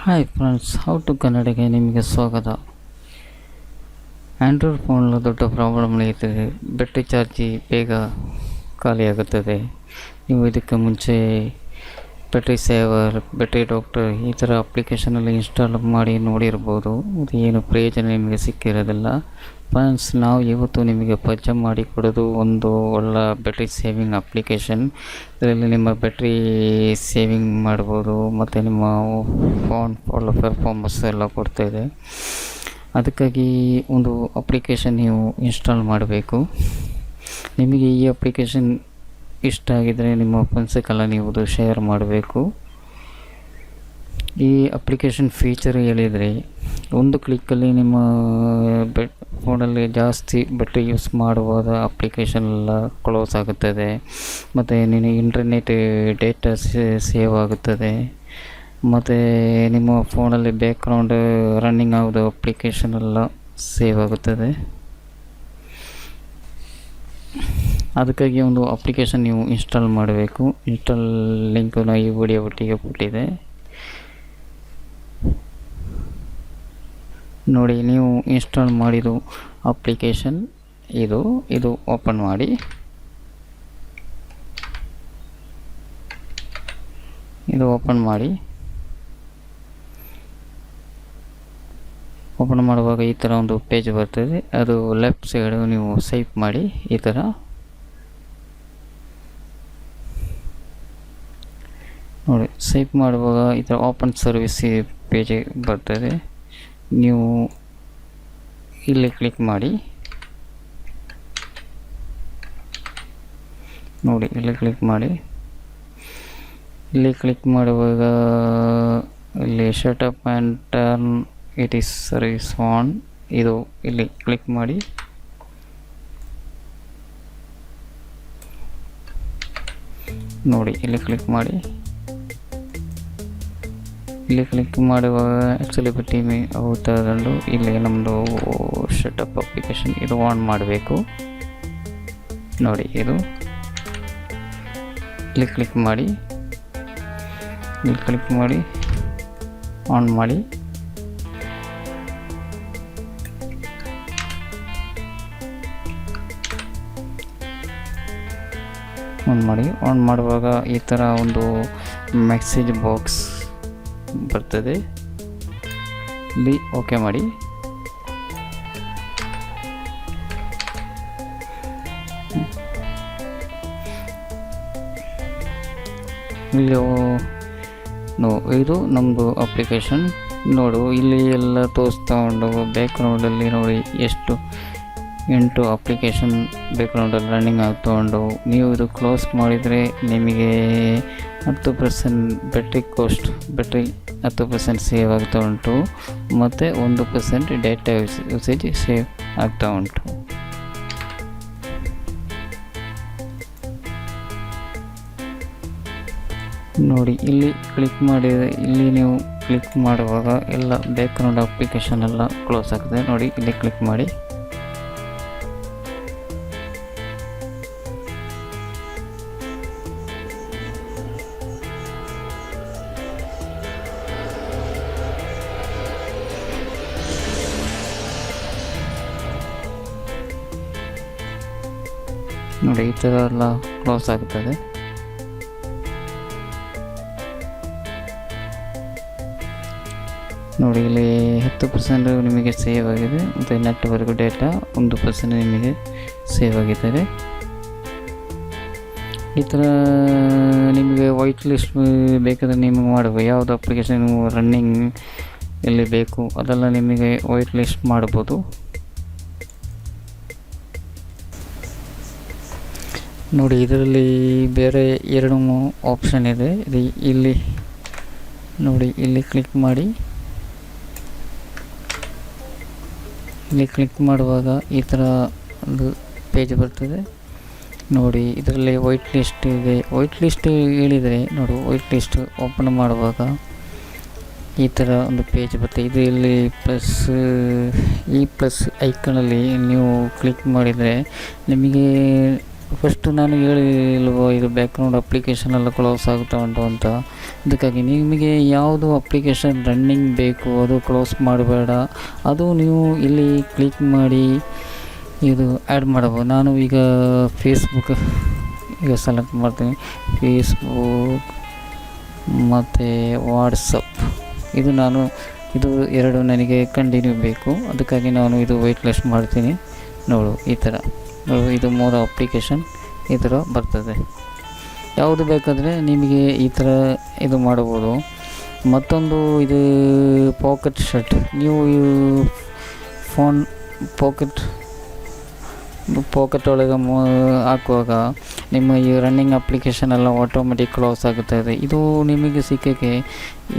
Hi friends how to ಕನ್ನಡಕ್ಕೆ ನಿಮಗೆ ಸ್ವಾಗತ. ಆ್ಯಂಡ್ರಾಯ್ಡ್ ಫೋನಲ್ಲಿ ದೊಡ್ಡ ಪ್ರಾಬ್ಲಮ್ ನಡೆಯುತ್ತದೆ ಬ್ಯಾಟ್ರಿ ಚಾರ್ಜಿ ಬೇಗ ಖಾಲಿಯಾಗುತ್ತದೆ. ನೀವು ಇದಕ್ಕೆ ಮುಂಚೆ ಬ್ಯಾಟ್ರಿ ಸೇವರ್ ಬೆಟ್ರಿ ಡಾಕ್ಟರ್ ಈ ಥರ ಅಪ್ಲಿಕೇಶನಲ್ಲಿ ಇನ್ಸ್ಟಾಲ್ ಮಾಡಿ ನೋಡಿರ್ಬೋದು. ಅದು ಏನು ಪ್ರಯೋಜನ ನಿಮಗೆ ಸಿಕ್ಕಿರೋದಿಲ್ಲ. ಫ್ರೆಂಡ್ಸ್ ನಾವು ಇವತ್ತು ನಿಮಗೆ ಪರಿಚಯ ಮಾಡಿ ಕೊಡೋದು ಒಂದು ಒಳ್ಳೆ ಬ್ಯಾಟ್ರಿ ಸೇವಿಂಗ್ ಅಪ್ಲಿಕೇಶನ್ ಇದರಲ್ಲಿ ನಿಮ್ಮ ಬ್ಯಾಟ್ರಿ ಸೇವಿಂಗ್ ಮಾಡ್ಬೋದು, ಮತ್ತು ನಿಮ್ಮ ಫೋನ್ ಒಳ್ಳೆ ಪರ್ಫಾರ್ಮೆನ್ಸ್ ಎಲ್ಲ ಕೊಡ್ತಾಯಿದೆ ಅದಕ್ಕಾಗಿ ಒಂದು ಅಪ್ಲಿಕೇಶನ್ ನೀವು ಇನ್ಸ್ಟಾಲ್ ಮಾಡಬೇಕು. ನಿಮಗೆ ಈ ಅಪ್ಲಿಕೇಶನ್ ಇಷ್ಟ ಆಗಿದ್ದರೆ ನಿಮ್ಮ ಫ್ರೆಂಡ್ಸಿಗೆಲ್ಲ ನೀವು ಅದು ಶೇರ್ ಮಾಡಬೇಕು. ಈ ಅಪ್ಲಿಕೇಶನ್ ಫೀಚರ್ ಹೇಳಿದರೆ ಒಂದು ಕ್ಲಿಕ್ಕಲ್ಲಿ ನಿಮ್ಮ ಬೆಟ್ ಫೋನಲ್ಲಿ ಜಾಸ್ತಿ ಬ್ಯಾಟ್ರಿ ಯೂಸ್ ಮಾಡುವಾಗ ಅಪ್ಲಿಕೇಶನ್ ಎಲ್ಲ ಕ್ಲೋಸ್ ಆಗುತ್ತದೆ. ಮತ್ತು ನಿನ್ನ ಇಂಟರ್ನೆಟ್ ಡೇಟಾ ಸೇವ್ ಆಗುತ್ತದೆ. ಮತ್ತು ನಿಮ್ಮ ಫೋನಲ್ಲಿ ಬ್ಯಾಕ್ಗ್ರೌಂಡ್ ರನ್ನಿಂಗ್ ಆಗೋದು ಅಪ್ಲಿಕೇಶನ್ ಎಲ್ಲ ಸೇವ್ ಆಗುತ್ತದೆ. ಅದಕ್ಕಾಗಿ ಒಂದು ಅಪ್ಲಿಕೇಶನ್ ನೀವು ಇನ್ಸ್ಟಾಲ್ ಮಾಡಬೇಕು. ಇನ್ಸ್ಟಾಲ್ ಲಿಂಕನ್ನು ಈ ವಿಡಿಯೋ ಒಟ್ಟಿಗೆ ಕೊಟ್ಟಿದೆ. ನೋಡಿ, ನೀವು ಇನ್ಸ್ಟಾಲ್ ಮಾಡಿದ್ದು ಅಪ್ಲಿಕೇಶನ್ ಇದು ಇದು ಓಪನ್ ಮಾಡಿ. ಇದು ಓಪನ್ ಮಾಡಿ. ಓಪನ್ ಮಾಡುವಾಗ ಈ ಥರ ಒಂದು ಪೇಜ್ ಬರ್ತದೆ. ಅದು ಲೆಫ್ಟ್ ಸೈಡು ನೀವು ಸೈಪ್ ಮಾಡಿ ಈ ಥರ ನೋಡಿ ಸೇವ್ ಮಾಡುವಾಗ ಈ ಥರ ಓಪನ್ ಸರ್ವಿಸ್ ಪೇಜ್ ಬರ್ತದೆ ನೀವು ಇಲ್ಲಿ ಕ್ಲಿಕ್ ಮಾಡಿ. ನೋಡಿ, ಇಲ್ಲಿ ಕ್ಲಿಕ್ ಮಾಡಿ. ಇಲ್ಲಿ ಕ್ಲಿಕ್ ಮಾಡುವಾಗ ಇಲ್ಲಿ shut up and turn it is service on ಇದು ಇಲ್ಲಿ ಕ್ಲಿಕ್ ಮಾಡಿ. ನೋಡಿ, ಇಲ್ಲಿ ಕ್ಲಿಕ್ ಮಾಡಿ. ಇಲ್ಲಿ ಕ್ಲಿಕ್ ಮಾಡುವಾಗ ಆ್ಯಕ್ಚುಲಿ ಬಿಟ್ಟು ಅವು ತಗೊಂಡು ಇಲ್ಲಿ ನಮ್ಮದು ಶಟಪ್ ಅಪ್ಲಿಕೇಶನ್ ಇದು ಆನ್ ಮಾಡಬೇಕು. ನೋಡಿ ಇದು. ಇಲ್ಲಿ ಕ್ಲಿಕ್ ಮಾಡಿ. ಇಲ್ಲಿ ಕ್ಲಿಕ್ ಮಾಡಿ. ಆನ್ ಮಾಡಿ. ಆನ್ ಮಾಡಿ. ಆನ್ ಮಾಡುವಾಗ ಈ ಥರ ಒಂದು ಮೆಸೇಜ್ ಬಾಕ್ಸ್ ಬರ್ತದೆ. ಇಲ್ಲಿ ಓಕೆ ಮಾಡಿ. ಇಲ್ಲಿ ನೋ, ಇದು ನಮ್ಮದು ಅಪ್ಲಿಕೇಶನ್ ನೋಡು, ಇಲ್ಲಿ ಎಲ್ಲ ತೋರಿಸ್ತಾ ಉಂಡು ಬ್ಯಾಕ್ಗ್ರೌಂಡಲ್ಲಿ ನೋಡಿ ಎಷ್ಟು ಎಂಟು ಅಪ್ಲಿಕೇಶನ್ ಬ್ಯಾಕ್ಗ್ರೌಂಡಲ್ಲಿ ರನ್ನಿಂಗ್ ಆಗ್ತಾ ಉಂಟು ನೀವು ಇದು ಕ್ಲೋಸ್ ಮಾಡಿದರೆ ನಿಮಗೆ ಹತ್ತು ಪರ್ಸೆಂಟ್ ಬ್ಯಾಟ್ರಿ ಕಾಸ್ಟ್ ಬ್ಯಾಟ್ರಿ ಹತ್ತು ಪರ್ಸೆಂಟ್ ಸೇವ್ ಆಗ್ತಾ ಉಂಟು. ಮತ್ತು ಒಂದು percent data use usage save ಆಗ್ತಾ ಉಂಟು. ನೋಡಿ, ಇಲ್ಲಿ ಕ್ಲಿಕ್ ಮಾಡಿ ಇಲ್ಲಿ ನೀವು ಕ್ಲಿಕ್ ಮಾಡುವಾಗ ಎಲ್ಲ ಬ್ಯಾಕ್ಗ್ರೌಂಡ್ ಅಪ್ಲಿಕೇಶನ್ ಎಲ್ಲ ಕ್ಲೋಸ್ ಆಗ್ತದೆ. ನೋಡಿ, ಇಲ್ಲಿ ಕ್ಲಿಕ್ ಮಾಡಿ. ನೋಡಿ, ಈ ಥರ ಎಲ್ಲ ಕ್ಲೋಸ್ ಆಗ್ತದೆ. ನೋಡಿ, ಇಲ್ಲಿ ಹತ್ತು ಪರ್ಸೆಂಟ್ ನಿಮಗೆ ಸೇವ್ ಆಗಿದೆ. ಮತ್ತು ನೆಟ್ವರ್ಕ್ ಡೇಟಾ ಒಂದು ಪರ್ಸೆಂಟ್ ನಿಮಗೆ ಸೇವ್ ಆಗಿದ್ದಾರೆ. ಈ ಥರ ನಿಮಗೆ ವೈಟ್ ಲಿಸ್ಟ್ ಬೇಕಾದರೆ ನಿಮಗೆ ಮಾಡಬೇಕು ಯಾವುದು ಅಪ್ಲಿಕೇಶನ್ ರನ್ನಿಂಗ್ ಎಲ್ಲಿ ಬೇಕು, ಅದೆಲ್ಲ ನಿಮಗೆ ವೈಟ್ ಲಿಸ್ಟ್ ಮಾಡ್ಬೋದು. ನೋಡಿ, ಇದರಲ್ಲಿ ಬೇರೆ ಎರಡು ಆಪ್ಷನ್ ಇದೆ. ಇದು ಇಲ್ಲಿ, ನೋಡಿ, ಇಲ್ಲಿ ಕ್ಲಿಕ್ ಮಾಡಿ. ಇಲ್ಲಿ ಕ್ಲಿಕ್ ಮಾಡುವಾಗ ಈ ಥರ ಒಂದು ಪೇಜ್ ಬರ್ತದೆ. ನೋಡಿ, ಇದರಲ್ಲಿ ವೈಟ್ ಲಿಸ್ಟ್ ಇದೆ. ವೈಟ್ ಲಿಸ್ಟ್ ಹೇಳಿದರೆ, ನೋಡು ವೈಟ್ ಲಿಸ್ಟ್ ಓಪನ್ ಮಾಡುವಾಗ ಈ ಥರ ಒಂದು ಪೇಜ್ ಬರ್ತದೆ. ಇದು ಇಲ್ಲಿ ಪ್ಲಸ್ ಈ ಪ್ಲಸ್ ಐಕನಲ್ಲಿ ನೀವು ಕ್ಲಿಕ್ ಮಾಡಿದರೆ ನಿಮಗೆ ಫಸ್ಟು ನಾನು ಹೇಳಿಲ್ವೋ ಇದು ಬ್ಯಾಕ್ಗ್ರೌಂಡ್ ಅಪ್ಲಿಕೇಶನ್ ಎಲ್ಲ ಕ್ಲೋಸ್ ಆಗುತ್ತಾ ಉಂಟು ಅಂತ. ಅದಕ್ಕಾಗಿ ನಿಮಗೆ ಯಾವುದು ಅಪ್ಲಿಕೇಶನ್ ರನ್ನಿಂಗ್ ಬೇಕು, ಅದು ಕ್ಲೋಸ್ ಮಾಡಬೇಡ. ಅದು ನೀವು ಇಲ್ಲಿ ಕ್ಲಿಕ್ ಮಾಡಿ, ಇದು ಆ್ಯಡ್ ಮಾಡಬಹುದು. ನಾನು ಈಗ ಫೇಸ್ಬುಕ್ ಈಗ ಸೆಲೆಕ್ಟ್ ಮಾಡ್ತೀನಿ. ಫೇಸ್ಬುಕ್ ಮತ್ತು ವಾಟ್ಸಪ್ ಇದು ನಾನು, ಇದು ಎರಡು ನನಗೆ ಕಂಟಿನ್ಯೂ ಬೇಕು. ಅದಕ್ಕಾಗಿ ನಾನು ಇದು ವೆಯ್ಟ್ ಲಿಸ್ಟ್ ಮಾಡ್ತೀನಿ. ನೋಡು, ಈ ಥರ ಇದು ಮೂರು ಅಪ್ಲಿಕೇಶನ್ ಈ ಥರ ಬರ್ತದೆ. ಯಾವುದು ಬೇಕಾದರೆ ನಿಮಗೆ ಈ ಥರ ಇದು ಮಾಡ್ಬೋದು. ಮತ್ತೊಂದು ಇದು ಪಾಕೆಟ್ ಶರ್ಟ್ ನೀವು ಫೋನ್ ಪಾಕೆಟ್ ಪಾಕೆಟ್ ಒಳಗೆ ಮೂ ಹಾಕುವಾಗ ನಿಮ್ಮ ಈ ರನ್ನಿಂಗ್ ಅಪ್ಲಿಕೇಶನ್ ಎಲ್ಲ ಆಟೋಮೆಟಿಕ್ ಕ್ಲೋಸ್ ಆಗುತ್ತದೆ ಇದು ನಿಮಗೆ ಸಿಕ್ಕಕ್ಕೆ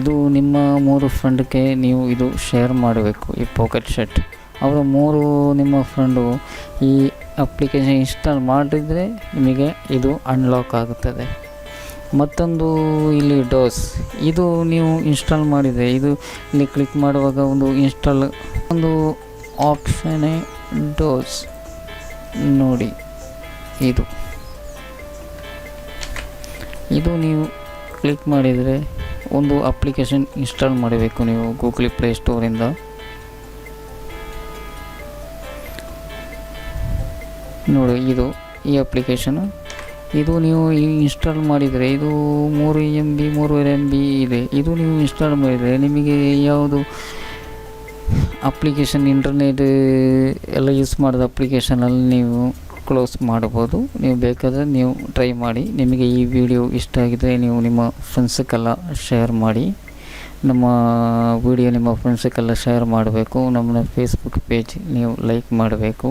ಇದು ನಿಮ್ಮ ಮೂರು ಫ್ರೆಂಡ್ಗೆ ನೀವು ಇದು ಶೇರ್ ಮಾಡಬೇಕು ಈ ಪಾಕೆಟ್ ಶರ್ಟ್ ಅವರು ಮೂರು ನಿಮ್ಮ ಫ್ರೆಂಡು ಈ ಅಪ್ಲಿಕೇಶನ್ ಇನ್ಸ್ಟಾಲ್ ಮಾಡಿದರೆ ನಿಮಗೆ ಇದು ಅನ್ಲಾಕ್ ಆಗುತ್ತದೆ. ಮತ್ತೊಂದು ಇಲ್ಲಿ ಡೋಸ್ ಇದು ನೀವು ಇನ್ಸ್ಟಾಲ್ ಮಾಡಿದರೆ, ಇದು ಇಲ್ಲಿ ಕ್ಲಿಕ್ ಮಾಡುವಾಗ ಒಂದು ಇನ್ಸ್ಟಾಲ್ ಒಂದು ಆಪ್ಷನೇ ಡೋಸ್ ನೋಡಿ, ಇದು. ಇದು ನೀವು ಕ್ಲಿಕ್ ಮಾಡಿದರೆ ಒಂದು ಅಪ್ಲಿಕೇಶನ್ ಇನ್ಸ್ಟಾಲ್ ಮಾಡಬೇಕು ನೀವು ಗೂಗಲ್ ಪ್ಲೇ ಸ್ಟೋರಿಂದ ನೋಡಿ, ಇದು ಈ ಅಪ್ಲಿಕೇಶನು ಇದು ನೀವು ಇನ್ಸ್ಟಾಲ್ ಮಾಡಿದರೆ ಇದು ಮೂರು ಎಂ ಬಿ ಮೂರುವರೆ ಎಂ ಬಿ ಇದೆ. ಇದು ನೀವು ಇನ್ಸ್ಟಾಲ್ ಮಾಡಿದರೆ ನಿಮಗೆ ಯಾವುದು ಅಪ್ಲಿಕೇಶನ್ ಇಂಟರ್ನೆಟ್ ಎಲ್ಲ ಯೂಸ್ ಮಾಡಿದ ಅಪ್ಲಿಕೇಶನಲ್ಲಿ ನೀವು ಕ್ಲೋಸ್ ಮಾಡ್ಬೋದು ನೀವು ಬೇಕಾದರೆ ನೀವು ಟ್ರೈ ಮಾಡಿ. ನಿಮಗೆ ಈ ವಿಡಿಯೋ ಇಷ್ಟ ಆಗಿದ್ದರೆ ನೀವು ನಿಮ್ಮ ಫ್ರೆಂಡ್ಸಕ್ಕೆಲ್ಲ ಶೇರ್ ಮಾಡಿ. ನಮ್ಮ ವಿಡಿಯೋ ನಿಮ್ಮ ಫ್ರೆಂಡ್ಸಕ್ಕೆಲ್ಲ ಶೇರ್ ಮಾಡಬೇಕು. ನಮ್ಮ ಫೇಸ್ಬುಕ್ ಪೇಜ್ ನೀವು ಲೈಕ್ ಮಾಡಬೇಕು.